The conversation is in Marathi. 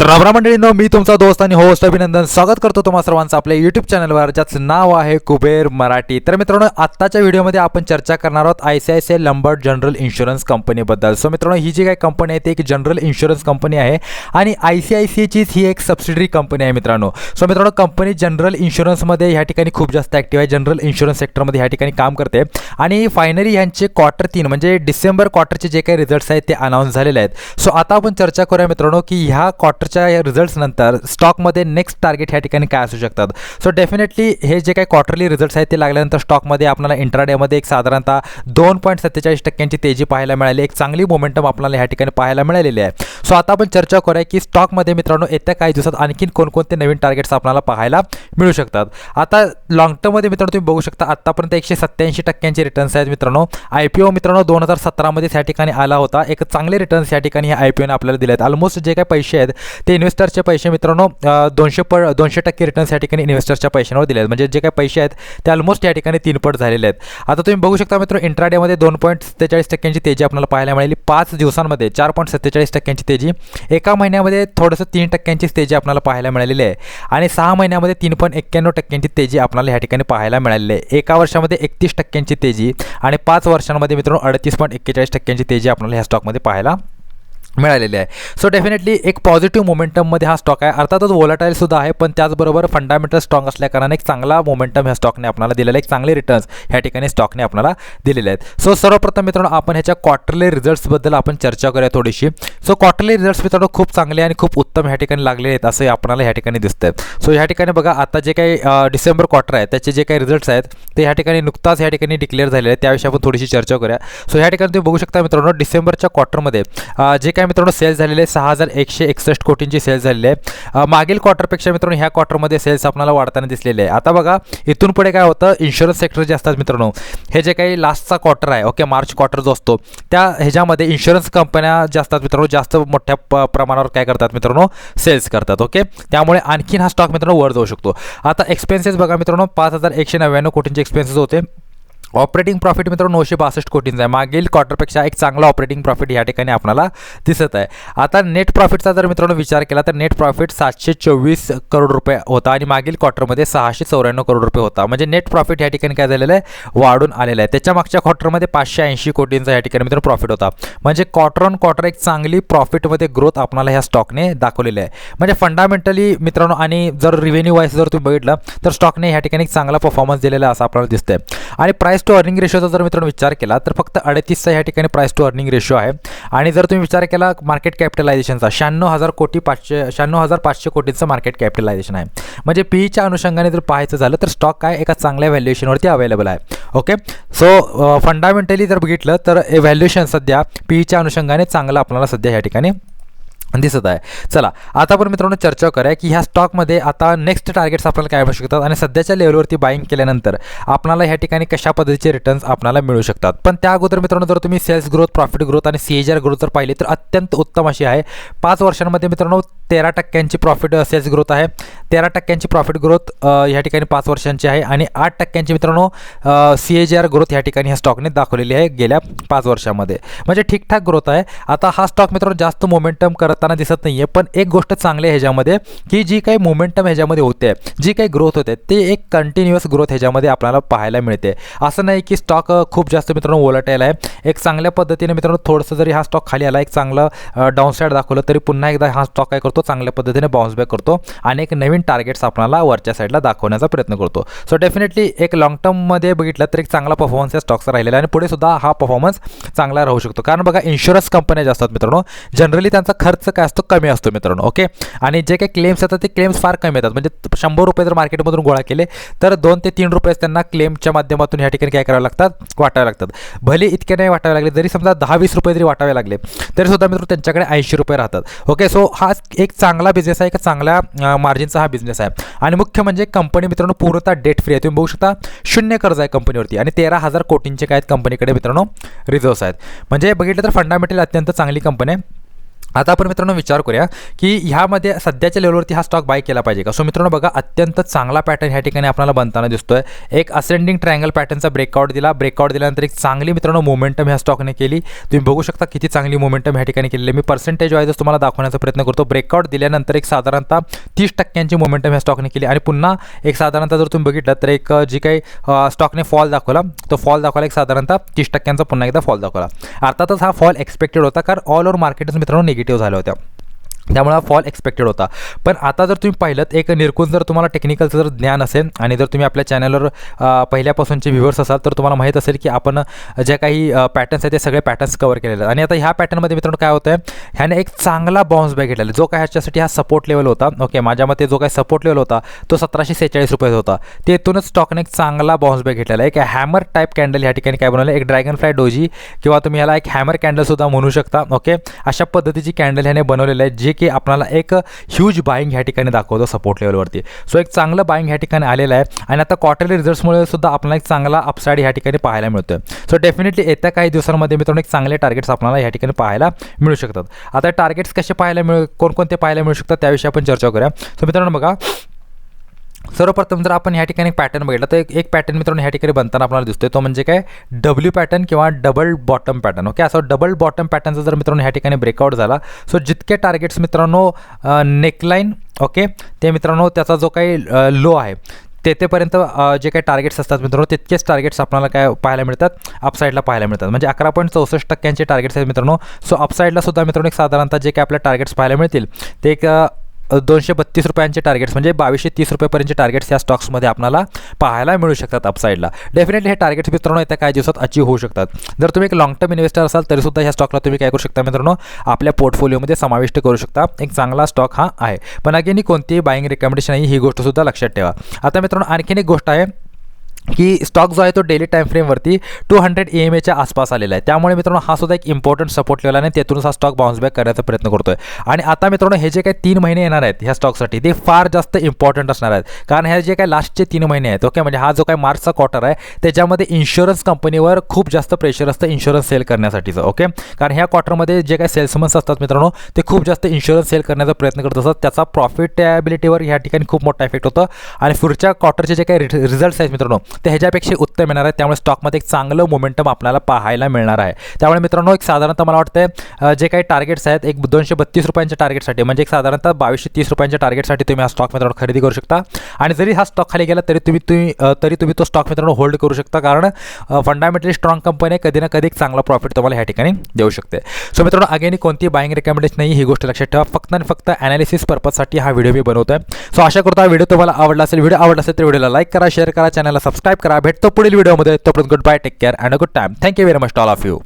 तर रामराम मंडळींनो मी तुमचा दोस्त आणि होस्ट अभिनंदन स्वागत करतो तुम्हा सर्वांचं आपल्या यूट्यूब चॅनलवर ज्याचं नाव आहे कुबेर मराठी. तर मित्रांनो आत्ताच्या व्हिडिओमध्ये आपण चर्चा करणार आहोत I C I C I Lombard general insurance कंपनीबद्दल सो मित्रांनो ही जी काही कंपनी आहे ती एक जनरल इन्शुरन्स कंपनी आहे आणि आय सी आय सी आयचीच ही एक सबसिडरी कंपनी आहे मित्रांनो. सो मित्रांनो कंपनी जनरल इन्शुरन्समध्ये ह्या ठिकाणी खूप जास्त ॲक्टिव्ह आहे जनरल इन्शुरन्स सेक्टरमध्ये ह्या ठिकाणी काम करते. आणि फायनली ह्यांचे क्वार्टर तीन म्हणजे डिसेंबर क्वार्टरचे जे काही रिझल्ट्स आहेत ते अनाऊन्स झालेले आहेत. सो आता आपण चर्चा करूया मित्रांनो की ह्या क्वार्टर क्वार्टरच्या रिझल्ट्स नंतर स्टॉकमध्ये नेक्स्ट टार्गेट ह्या ठिकाणी काय असू शकतात? सो डेफिनेटली हे जे काही क्वार्टरली रिझल्ट्स आहेत ते लागल्यानंतर स्टॉकमध्ये आपल्याला इंट्राडेमध्ये एक साधारणतः दोन पॉईंट सत्तेचाळीस टक्क्यांची तेजी पाहायला मिळाली. एक चांगली मोमेंटम आपल्याला ह्या ठिकाणी पाहायला मिळालेली आहे. सो आता आपण चर्चा करूया की स्टॉकमध्ये मित्रांनो येत्या काही दिवसात आणखीन कोणकोणते नवीन टार्गेट्स आपल्याला पाहायला मिळू शकतात? आता लॉंग टर्ममध्ये मित्रांनो तुम्ही बघू शकता आत्तापर्यंत एकशे सत्त्याऐंशी टक्क्यांचे रिटर्न्स आहेत मित्रांनो. आय पी ओ मित्रांनो दोन हजार सतरामध्ये या ठिकाणी आला होता. एक चांगले रिटर्न्स या ठिकाणी आय पी ओने आपल्याला दिले आहेत ऑलमोस्ट जे काही पैसे आहेत ते इन्व्हेस्टरचे पैसे मित्रांनो दोनशे प दोनशे टक्के रिटर्न्स या ठिकाणी इन्व्हेस्टरच्या पैशांवर दिले आहेत म्हणजे जे काही पैसे आहेत ते ऑलमोस्ट या ठिकाणी तीन पट झालेले आहेत. आता तुम्ही बघू शकता मित्र इंट्राडेमध्ये दोन पॉईंट सत्तेचाळीस टक्क्यांची तेजी आपल्याला पाहायला मिळाली. पाच दिवसांमध्ये चार पॉईंट सत्तेचाळीस टक्क्यांची तेजी. एका महिन्यामध्ये थोडंसं तीन टक्क्यांचीच तेजी आपल्याला पाहायला मिळालेली आहे. आणि सहा महिन्यामध्ये तीन पॉईंट एक्क्याण्णव टक्क्यांची तेजी आपल्याला ह्या ठिकाणी पाहायला मिळालेली आहे. एका वर्षामध्ये एकतीस टक्क्यांची तेजी आणि पाच वर्षांमध्ये मित्रांनो अडतीस पॉईंट एक्केचाळीस टक्क्यांची तेजी आपल्याला ह्या स्टॉकमध्ये पाहायला मिळालेली आहे. सो डेफिनेटली एक पॉझिटिव्ह मोमेंटममध्ये हा स्टॉक आहे. अर्थातच volatile आहे पण त्याचबरोबर फंडामेंटल स्ट्रॉंग असल्याकारणाने एक चांगला मोमेंटम ह्या स्टॉकने आपल्याला दिलेला आहे. एक चांगले रिटर्न्स ह्या ठिकाणी स्टॉकने आपल्याला दिलेले आहेत. सो सर्वप्रथम मित्रांनो आपण ह्याच्या क्वार्टरली रिझल्ट्सबद्दल आपण चर्चा करूया थोडीशी. सो क्वार्टरली रिझल्ट्स मित्रांनो खूप चांगले आणि खूप उत्तम ह्या ठिकाणी लागले आहेत असं आपल्याला ह्या ठिकाणी दिसतंय. सो ह्या ठिकाणी बघा आता जे काही डिसेंबर क्वार्टर आहे त्याचे जे काही रिझल्ट्स आहेत ते ह्या ठिकाणी नुकताच ह्या ठिकाणी डिक्लेअर झालेले आहेत. त्याविषयी आपण थोडीशी चर्चा करूया. सो ह्या ठिकाणी तुम्ही बघू शकता मित्रांनो डिसेंबरच्या क्वार्टरमध्ये जे काय मित्रांनो सेल्स झालेले सहा हजार एकशे एकसष्ट कोटींची सेल्स झालेली आहे. मागील क्वार्टरपेक्षा मित्रांनो ह्या क्वार्टरमध्ये सेल्स आपल्याला वाढताना दिसलेले आहे. आता बघा इथून पुढे काय होतं? इन्शुरन्स सेक्टर जे असतात मित्रांनो हे जे काही लास्टचा क्वार्टर आहे ओके मार्च क्वार्टर जो असतो त्या ह्याच्यामध्ये इन्शुरन्स कंपन्या ज्या असतात मित्रांनो जास्त मोठ्या प प्रमाणावर काय करतात मित्रांनो? सेल्स करतात ओके त्यामुळे आणखीन हा स्टॉक मित्रांनो वर जाऊ शकतो. आता एक्सपेन्सेस बघा मित्रांनो पाच हजार एकशे नव्याण्णव कोटींचे एक्सपेन्सेस होते. ऑपरेटिंग प्रॉफिट मित्रांनो नऊशे बासष्ट कोटींचा आहे. मागील क्वार्टरपेक्षा एक चांगला ऑपरेटिंग प्रॉफिट या ठिकाणी आपल्याला दिसत आहे. आता नेट प्रॉफिटचा जर मित्रांनो विचार केला तर नेट प्रॉफिट सातशे चोवीस करोड रुपये होता आणि मागील क्वार्टरमध्ये सहाशे चौऱ्याण्णव करोड रुपये होता. म्हणजे नेट प्रॉफिट या ठिकाणी काय झालेलं आहे? वाढून आलेलं आहे. त्याच्या मागच्या क्वार्टरमध्ये पाचशे ऐंशी कोटींचा या ठिकाणी मित्रांनो प्रॉफिट होता. म्हणजे क्वार्टर ऑन क्वार्टर एक चांगली प्रॉफिटमध्ये ग्रोथ आपल्याला ह्या स्टॉकने दाखवलेली आहे. म्हणजे फंडामेंटली मित्रांनो आणि जर रिव्हेन्यू वाईज जर तुम्ही बघितलं तर स्टॉकने ह्या ठिकाणी एक चांगला परफॉर्मन्स दिलेला असं आपल्याला दिसतंय. आणि प्राईस टू अर्निंग रेशोचा जर मित्रांनो विचार केला तर फक्त अडतीसचा या ठिकाणी प्राईस टू अर्निंग रेशो आहे. आणि जर तुम्ही विचार केला मार्केट कॅपिटलायझेशनचा शहाण्णव हजार कोटी पाचशे शहाण्णव हजार पाचशे कोटींचं मार्केट कॅपिटलायझेशन आहे. म्हणजे पीईच्या अनुषंगाने जर पाहायचं झालं तर स्टॉक काय एका चांगल्या व्हॅल्युएशनवरती अवेलेबल आहे. ओके सो फंडामेंटली जर बघितलं तर व्हॅल्युएशन सध्या पीईच्या अनुषंगाने चांगलं आपल्याला सध्या या ठिकाणी दिसत आहे. चला आता आपण मित्रांनो चर्चा करूया की ह्या स्टॉकमध्ये आता नेक्स्ट टार्गेट्स आपल्याला काय मिळू शकतात आणि सध्याच्या लेवलवरती बाईंग केल्यानंतर आपल्याला ह्या ठिकाणी कशा पद्धतीचे रिटर्न्स आपल्याला मिळू शकतात? पण त्या अगोदर मित्रांनो जर तुम्ही सेल्स ग्रोथ प्रॉफिट ग्रोथ आणि सी एच आर ग्रोथ जर पाहिली तर अत्यंत उत्तम अशी आहे. पाच वर्षांमध्ये मित्रांनो तेरा टक्क्यांची प्रॉफिट सेल्स ग्रोथ आहे. तेरा टक्क्यांची प्रॉफिट ग्रोथ ह्या ठिकाणी पाच वर्षांची आहे आणि आठ टक्क्यांची मित्रांनो C A G R growth ह्या ठिकाणी ह्या स्टॉकने दाखवलेली आहे गेल्या पाच वर्षामध्ये. म्हणजे ठीकठाक ग्रोथ आहे. आता हा स्टॉक मित्रांनो जास्त मोमेंटम करताना दिसत नाही आहे पण एक गोष्ट चांगली आहे ह्याच्यामध्ये की जी काही मोमेंटम ह्याच्यामध्ये होते जी काही ग्रोथ होते ते एक कंटिन्युअस ग्रोथ ह्याच्यामध्ये आपल्याला पाहायला मिळते. असं नाही की स्टॉक खूप जास्त मित्रांनो ओलटायला आहे. एक चांगल्या पद्धतीने मित्रांनो थोडंसं जरी हा स्टॉक खाली आला एक चांगलं डाऊनसाईड दाखवलं तरी पुन्हा एकदा हा स्टॉक काय करतो? चांगल्या पद्धतीने बाउन्स बॅक करतो आणि एक नवीन टार्गेट्स आपल्याला वरच्या साईडला दाखवण्याचा प्रयत्न करतो. सो डेफिनेटली एक लॉंग टर्ममध्ये बघितलं तर एक चांगला परफॉर्मन्स या स्टॉक्सचा राहिलेला आणि पुढे सुद्धा हा परफॉर्मन्स चांगला राहू शकतो. कारण बघा इन्शुरन्स कंपन्या ज्या असतात मित्रांनो जनरली त्यांचा खर्च काय असतो? कमी असतो मित्रांनो ओके आणि जे काही क्लेम्स येतात ते क्लेम्स फार कमी येतात. म्हणजे शंभर रुपये जर मार्केटमधून गोळा केले तर दोन ते तीन रुपये त्यांना क्लेमच्या माध्यमातून या ठिकाणी काय करावे लागतात? वाटावे लागतात. भले इतके नाही वाटावे लागले जरी समजा दहा वीस रुपये जरी वाटावे लागले तरी सुद्धा मित्र त्यांच्याकडे ऐंशी रुपये राहतात. ओके सो हा एक एक चांगला बिझनेस आहे एक चांगल्या मार्जिनचा हा बिझनेस आहे. आणि मुख्य म्हणजे कंपनी मित्रांनो पूर्णतः डेट फ्री आहे. तुम्ही बघू शकता शून्य कर्ज आहे कंपनीवरती आणि तेरा हजार कोटींचे काय आहेत कंपनीकडे मित्रांनो रिझर्व्स आहेत. म्हणजे बघितलं तर फंडामेंटल अत्यंत चांगली कंपनी आहे. आता आपण मित्रांनो विचार करूया की ह्यामध्ये सध्याच्या लेवलवरती हा स्टॉक बाय केला पाहिजे का? सो मित्रांनो बघा अत्यंत चांगला पॅटर्न ह्या ठिकाणी आपल्याला बनताना दिसतोय. एक असेंडिंग ट्रायंगल पॅटर्नचा ब्रेकआउट दिला. ब्रेकआउट दिल्यानंतर एक चांगली मित्रांनो मोमेंटम ह्या स्टॉकने केली. तुम्ही बघू शकता किती चांगली मोमेंटम ह्या ठिकाणी केलेली मी पर्सेंटेज वाईजच तुम्हाला दाखवण्याचा प्रयत्न करतो. ब्रेकआउट दिल्यानंतर एक साधारणतः तीस टक्क्यांची मोमेंटम ह्या स्टॉकने केली. आणि पुन्हा एक साधारणतः जर तुम्ही बघितलं तर एक जी काही स्टॉकने फॉल दाखवला तो फॉल दाखवला एक साधारणतः तीस टक्क्यांचा पुन्हा एकदा फॉल दाखवला. अर्थातच हा फॉल एक्सपेक्टेड होता कारण ऑल ओव्हर मार्केटच मित्रांनो निगेटिव्ह झाल्या होत्या. त्यामुळे हा फॉल एक्सपेक्टेड होता. पण आता जर तुम्ही पाहिलं एक निरकून जर तुम्हाला टेक्निकलचं जर ज्ञान असेल आणि जर तुम्ही आपल्या चॅनलवर पहिल्यापासूनचे व्ह्युअर्स असाल तर तुम्हाला माहीत असेल की आपण ज्या काही पॅटर्न्स आहेत ते सगळे पॅटर्न्स कवर केलेले आहेत. आणि आता ह्या पॅटर्नमध्ये मित्रांनो काय होतं आहे ह्याने एक चांगला बाउन्स बॅक घेतलेला जो काय ह्याच्यासाठी हा सपोर्ट लेवल होता ओके माझ्या मते जो काही सपोर्ट लेवल होता तो सतराशे सेहेचाळीस रुपये होता. तेथूनच स्टॉकने एक चांगला बाउन्स बॅक घेतलेला आहे. एक हॅमर टाईप कॅन्डल ह्या ठिकाणी काय बनवलं? एक ड्रॅगन फ्लाय डोजी किंवा तुम्ही ह्याला एक हॅमर कॅन्डलसुद्धा म्हणू शकता ओके अशा पद्धतीची कॅन्डल ह्याने बनवलेलं आहे जे की आपल्याला एक ह्यूज बाईंग ह्या ठिकाणी दाखवतो सपोर्ट लेवलवरती सो एक चांगलं बाईंग ह्या ठिकाणी आलेलं आहे आणि आता क्वार्टरली रिझल्ट्समुळे सुद्धा आपल्याला एक चांगला अपसाईड ह्या ठिकाणी पाहायला मिळतोय. सो डेफिनेटली येत्या काही दिवसांमध्ये मित्रांनो एक चांगले टार्गेट्स आपल्याला ह्या ठिकाणी पाहायला मिळू शकतात. आता टार्गेट्स कसे पाहायला मिळू कोणकोणते पाहायला मिळू शकतात त्याविषयी आपण चर्चा करूया. सो मित्रांनो बघा सर्वप्रथम जर आपण ह्या ठिकाणी पॅटर्न बघितला तर एक एक पॅटर्न मित्रांनो ह्या ठिकाणी बनताना आपल्याला दिसतोय. तो म्हणजे काय? डब्ल्यू पॅटर्न किंवा डबल बॉटम पॅटर्न ओके असं डबल बॉटम पॅटर्नचा जर मित्रांनो ह्या ठिकाणी ब्रेकआउट झाला सो जितके टार्गेट्स मित्रांनो नेकलाईन ओके ते मित्रांनो त्याचा जो काही लो आहे तेथेपर्यंत जे काही टार्गेट्स असतात मित्रांनो तितकेच टार्गेट्स आपल्याला काय पाहायला मिळतात? अपसाईडला पाहायला मिळतात. म्हणजे अकरा पॉईंट चौसष्ट टक्क्यांचे टार्गेट्स आहेत मित्रांनो सो अपसाईडला सुद्धा मित्रांनो एक साधारणतः जे काही आपल्या टार्गेट्स पाहायला मिळतील ते एक दोनशे बत्तीस रुपयांचे टार्गेट्स म्हणजे बावीसशे तीस रुपयेपर्यंतचे टार्गेट्स या स्टॉक्समध्ये आपल्याला पाहायला मिळू शकतात अपसाईडला डेफिनेटली हे टार्गेट्स मित्रांनो येत्या काही दिवसात अचीव होऊ शकतात. जर तुम्ही एक लॉंग टर्म इन्व्हेस्टर असाल तरीसुद्धा ह्या स्टॉकला तुम्ही काय करू शकता मित्रांनो आपल्या पोर्टफोलिओमध्ये समाविष्ट करू शकता. एक चांगला स्टॉक हा आहे. पण अगेन कोणतीही बाईंग रिकमेंडेशन आहे ही गोष्टसुद्धा लक्षात ठेवा. आता मित्रांनो आणखीन एक गोष्ट आहे. की स्टॉक जो आहे तो डेली टाईम फ्रेमवरती टू हंड्रेड ई एम एच्या आसपास आलेला आहे. त्यामुळे मित्रांनो हा सुद्धा एक इम्पॉर्टंट सपोर्ट लेवल आणि तेथूनच हा स्टॉक बाउन्स बॅक करण्याचा प्रयत्न करतोय. आणि आता मित्रांनो हे जे काही तीन महिने येणार आहेत ह्या स्टॉकसाठी ते फार जास्त इम्पॉर्टंट असणार आहेत. कारण ह्या जे काही लास्टचे तीन महिने आहेत ओके म्हणजे हा जो काही मार्चचा क्वार्टर आहे त्याच्यामध्ये इन्शुरन्स कंपनीवर खूप जास्त प्रेशर असतं इन्शुरन्स सेल करण्यासाठीचं ओके कारण ह्या क्वार्टरमध्ये जे काही सेल्समन्स असतात मित्रांनो ते खूप जास्त इन्शुरन्स सेल करण्याचा प्रयत्न करत असतात. त्याचा प्रॉफिटेबिलिटीवर ह्या ठिकाणी खूप मोठा इफेक्ट होतं. आणि पुढच्या क्वार्टरचे जे काही रिझल्ट्स आहेत मित्रांनो ते ह्याच्यापेक्षा उत्तम येणार आहे त्यामुळे स्टॉकमध्ये एक चांगलं मोमेंटम आपल्याला पाहायला मिळणार आहे. त्यामुळे मित्रांनो एक साधारणतः मला वाटतं जे काही टार्गेट्स आहेत एक दोनशे बत्तीस रुपयांच्या टार्गेटसाठी म्हणजे एक साधारणतः बावीसशे तीस रुपयांच्या टार्गेटसाठी तुम्ही हा स्टॉक मित्रांनो खरेदी करू शकता. आणि जरी हा स्टॉक खाली गेला तरी तुम्ही तुम्ही तरी तुम्ही तो स्टॉक मित्रांनो होल्ड करू शकता. कारण फंडामेंटली स्ट्रॉंग कंपनी आहे कधी ना कधी एक चांगला प्रॉफिट तुम्हाला ह्या ठिकाणी देऊ शकते. सो मित्रांनो अगेन कोणती बाईंग रेकमेंडेशन नाही ही गोष्ट लक्षात ठेवा. फक्त आणि फक्त ॲनालिसिस पर्पजसाठी हा व्हिडिओ मी आहे सो आशा करतो हा व्हिडिओ तुम्हाला आवडला असेल. व्हिडिओ आवडला असेल तर व्हिडिओला लाईक करा शेअर करा चॅनलला सबस्क्राईब करा. भेटतो पुढील व्हिडिओमध्ये तोपर्यंत good bye take care and a good time thank you very much all of you